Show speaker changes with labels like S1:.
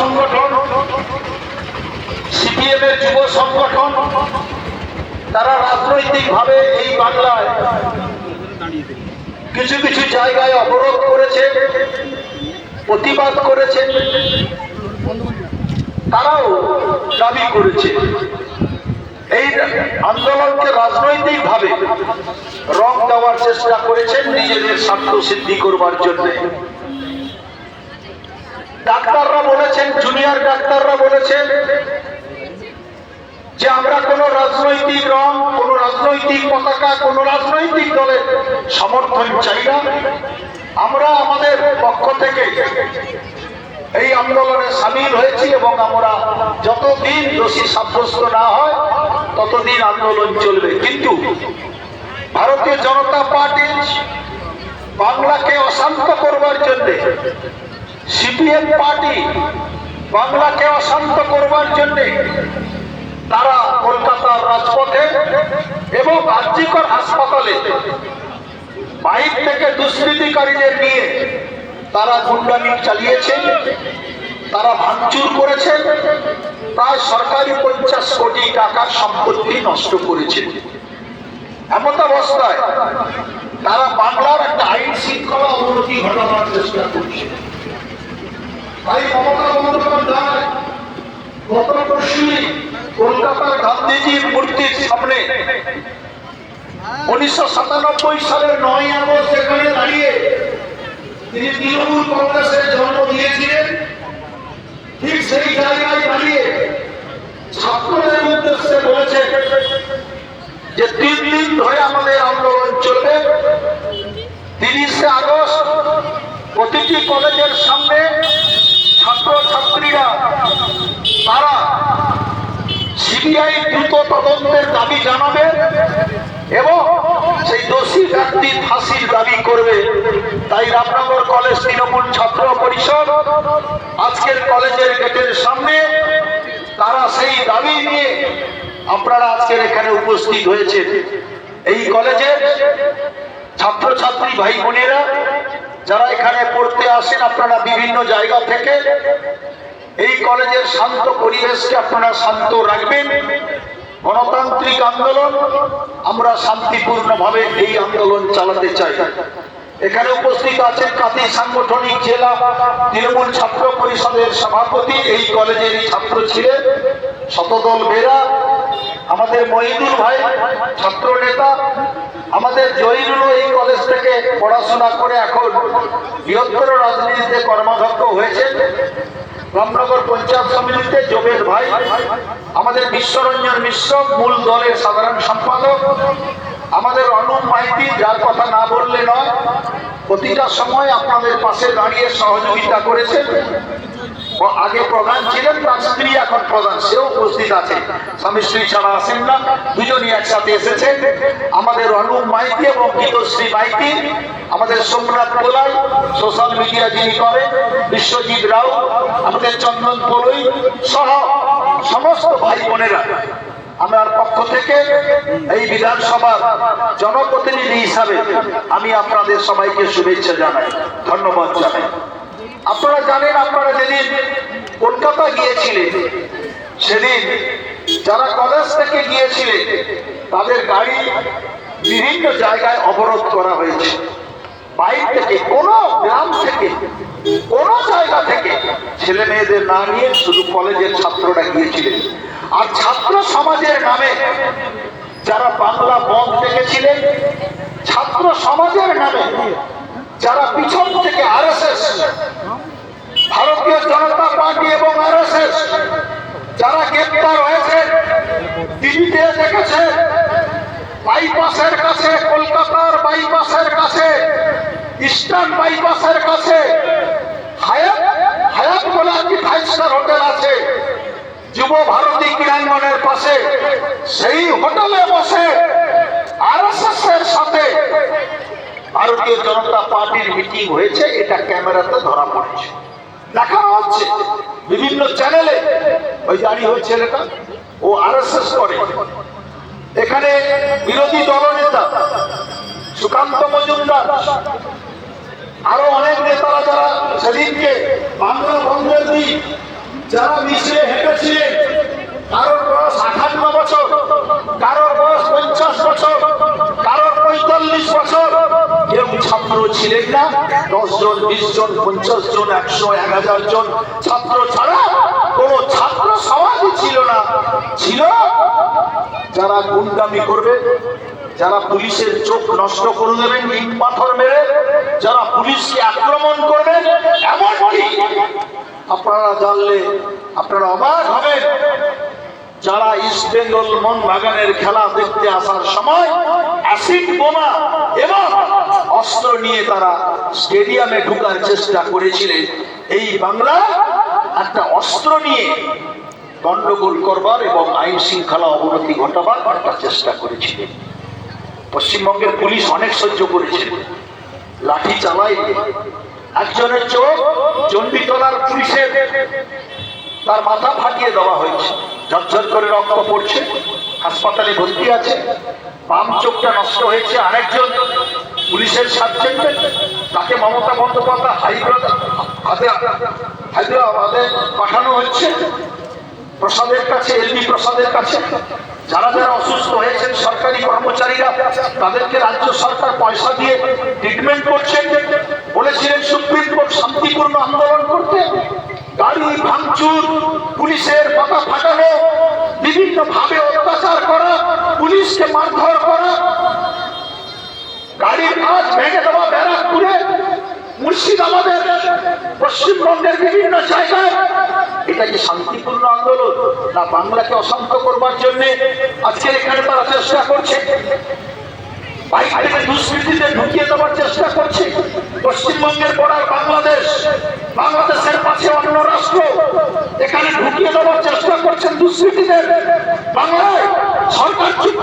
S1: সংগঠন সিপিএম এর যুব সংগঠন, তারা রাজনৈতিকভাবে এই বাংলায় কিছু কিছু জায়গায় অবরোধ করেছে, প্রতিবাদ করেছে, তারাও দাবি করেছে। এই আন্দোলনকে রাজনৈতিকভাবে রং দেওয়ার চেষ্টা করেছেন, নিজেদের স্বার্থ সিদ্ধি করবার জন্য। ডাক্তাররা বলেছেন জুনিয়র ডাক্তাররা বলেছেন যে আমরা কোন রাজনৈতিক রং, কোন রাজনৈতিক পতাকা, কোন রাজনৈতিক দলের সমর্থন চাই না। আমরা আমাদের পক্ষ থেকে এই আন্দোলনে সামিল হয়েছি এবং আমরা যতদিন দোষী সাব্যস্ত না হয়, ততদিন আন্দোলন চলবে। কিন্তু ভারতীয় জনতা পার্টি বাংলাকে অশান্ত করবার জন্য সিপিএম পার্টি বাংলাকে অশান্ত করবার জন্য তারা কলকাতার রাজপথে এবং রাজ্যিকর হাসপাতালে বাইর থেকে দুষ্কৃতিকারীদের নিয়ে তারা গুন্ডামি চালিয়েছে, তারা ভাঙচুর করেছে, প্রায় সরকারি পঞ্চাশ কোটি টাকার সম্পত্তি নষ্ট করেছে। এমন অবস্থায় তারা বাংলার একটা আইন শৃঙ্খলা অবনতি ঘটানোর চেষ্টা করছে। তাই মমতা বন্দ্যোপাধ্যায় গত পরশুই কলকাতার গান্ধীজির মূর্তির সামনে। উনিশশো সাতানব্বই সালের নয় দাঁড়িয়ে তিনি সেই জায়গায় দাঁড়িয়ে ছাত্রদের উদ্দেশ্যে যে তিন দিন ধরে আমাদের আন্দোলন চলবে। তিরিশে আগস্ট প্রতিটি কলেজের সামনে ছাত্র ছাত্রীরা তারা সিবিআই দ্রুত তদন্তের দাবি জানাবে এবং সেই দোষী ব্যক্তির ফাঁসির দাবি করবে। তাই রামনগর কলেজ তৃণমূল ছাত্র পরিষদ আজকের কলেজের গেটের সামনে তারা সেই দাবি নিয়ে আপনারা আজকের এখানে উপস্থিত হয়েছে এই কলেজের ছাত্রছাত্রী ভাই বোনেরা, যারা এখানে পড়তে আসেন, আপনারা বিভিন্ন জায়গা থেকে এই কলেজের শান্ত পরিবেশকে আপনারা শান্ত রাখবেন। গণতান্ত্রিক আন্দোলন, আমরা শান্তিপূর্ণভাবে এই আন্দোলন চালাতে চাই। এখানে উপস্থিত আছেন কাতি সাংগঠনিক জেলা তৃণমূল ছাত্র পরিষদের সভাপতি। এই কলেজের ছাত্র ছিলেন শতদল বেরা, আমাদের মহিদুল ভাই, ছাত্র নেতা। আমাদের জয়ীরুলও এই কলেজ থেকে পড়াশোনা করে এখন বৃহত্তর রাজনীতিতে কর্মদক্ষ হয়েছে রামনগর পঞ্চায়েত সমিতিতে যোগেশ ভাই, আমাদের বিশ্বরঞ্জন মিশ্র মূল দলের সাধারণ সম্পাদক। আমাদের অনুপ মাইতি, যার কথা না বললে নয়, প্রতিটা সময় আপনাদের পাশে দাঁড়িয়ে সহযোগিতা করেছেন। আগে প্রধান ছিলেন, তার স্ত্রী এখন প্রধান, সেও উপস্থিত আছে। স্বামী স্ত্রী ছাড়া আসেন না, দুজনই একসাথে এসেছে আমাদের অনুপ মাইতি এবং গীতশ্রী মাইতি, আমাদের সোমনাথ পোলাই, সোশ্যাল মিডিয়া যিনি করেন, বিশ্বজিৎ রাও, আমাদের চন্দন পোলই সহ সমস্ত ভাই বোনেরা। আমার পক্ষ থেকে এই বিধানসভার জনপ্রতিনিধি হিসাবে আমি আপনাদের সবাইকে শুভেচ্ছা জানাই, ধন্যবাদ জানাই। আপনারা জানেন, আপনারা যেদিন কলকাতা গিয়েছিলেন, সেদিন যারা কলেজ থেকে গিয়েছিলেন, তাদের গাড়ি বিভিন্ন জায়গায় অবরোধ করা হয়েছে। বাইর থেকে, কোনো গ্রাম থেকে, কোনো জায়গা থেকে ছেলে মেয়েদের না নিয়ে শুধু কলেজের ছাত্ররা গিয়েছিলেন। আর ছাত্র সমাজের নামে যারা বাংলা বন্ধ দেখেছিলেন, ছাত্র সমাজের নামে যারা পিছন থেকে আরএসএস, ভারতীয় জনতা পার্টি এবং আরএসএস, যারা গ্রেপ্তার হয়েছে, দিল্লিতে দেখেছে, বাইপাসের কাছে, কলকাতার বাইপাসের কাছে, ইস্টার্ন বাইপাসের কাছে, হায়াত বলে একটি ফাইভ স্টার হোটেল আছে। যুব ভারতী ক্রীড়াঙ্গনের পাশে, সেই হোটেলে বসে আরএসএস এর সাথে ভারতীয় জনতা পার্টির মিটিং হয়েছে, এটা ক্যামেরাতে ধরা পড়েছে। দেখানো হচ্ছে, বিভিন্ন চ্যানেলে, ওই দাঁড়িয়ে ওই ছেলেটা, ও আরএসএস করে। এখানে বিরোধী দলনেতা সুকান্ত মজুমদার, আরও অনেক নেতারা যারা সেদিনকে বাংলা বন্ধের দিন যারা মিছিলে হেঁটেছিলেন ছাত্র ছিলেন না। দশ জন বিশ জন পঞ্চাশ জন একশো, এক হাজার জন ছাত্র ছাড়া কোনো ছাত্র সমাজই ছিল না। ছিল? যারা গুন্ডামি করবে, যারা পুলিশের চোখ নষ্ট করে দেবেন, ইট পাথর মেরে, যারা পুলিশকে আক্রমণ করবেন এমনকি আপনারা জানলে আপনারা অবাক হবেন, যারা ইস্ট বেঙ্গল মন বাগানের খেলা দেখতে আসার সময় অ্যাসিড বোমা এবং অস্ত্র নিয়ে তারা স্টেডিয়ামে ঢুকার চেষ্টা করেছিলেন। এই বাংলা একটা অস্ত্র নিয়ে গন্ডগোল করবার এবং আইন শৃঙ্খলা অবনতি ঘটাবার একটা চেষ্টা করেছিলেন। পশ্চিমবঙ্গের পুলিশ অনেক সহ্য করেছে। লাঠি চালাই একজনের চোখ চণ্ডীতলার পুলিশের। তার মাথা ফাটিয়ে দেওয়া হয়েছে। ঝরঝর করে রক্ত পড়ছে। হাসপাতালে ভর্তি আছে। বাম চোখটা নষ্ট হয়েছে আরেকজন। পুলিশের সার্জেন্ট তাকে মমতা বন্দ্যোপাধ্যায় হাইদ্রাবাদ হায়দ্রাবাদে পাঠানো হচ্ছে। প্রসাদের কাছে এলবি প্রসাদের কাছে। যারা যারা অসুস্থ হয়েছেন, সরকারি কর্মচারীরা, তাদেরকে রাজ্য সরকার পয়সা দিয়ে ট্রিটমেন্ট করছেন বলেছিলেন, সুপ্রিম কোর্ট শান্তিপূর্ণ আন্দোলন করতে। গাড়ি ভাঙচুর, পুলিশের পাতা ফাটানো বিভিন্ন ভাবে অত্যাচার করা, পুলিশকে মারধর করা। গাড়ির কাজ ভেঙে দেওয়া ব্যারাকপুরে মুর্শিদাবাদের পশ্চিমবঙ্গের বিভিন্ন জায়গায়। এটা কি শান্তিপূর্ণ আন্দোলন না বাংলাকে অশান্ত করবার জন্য আজকের এখানে তারা চেষ্টা করছে? ঢুকিয়ে দেওয়ার চেষ্টা করছে। পশ্চিমবঙ্গের বাংলাদেশ, বাংলাদেশের পাশে অন্য রাষ্ট্র, এখানে ঢুকিয়ে দেওয়ার চেষ্টা করছেন দুষ্কৃতীদের। বাংলায় সরকার চুপ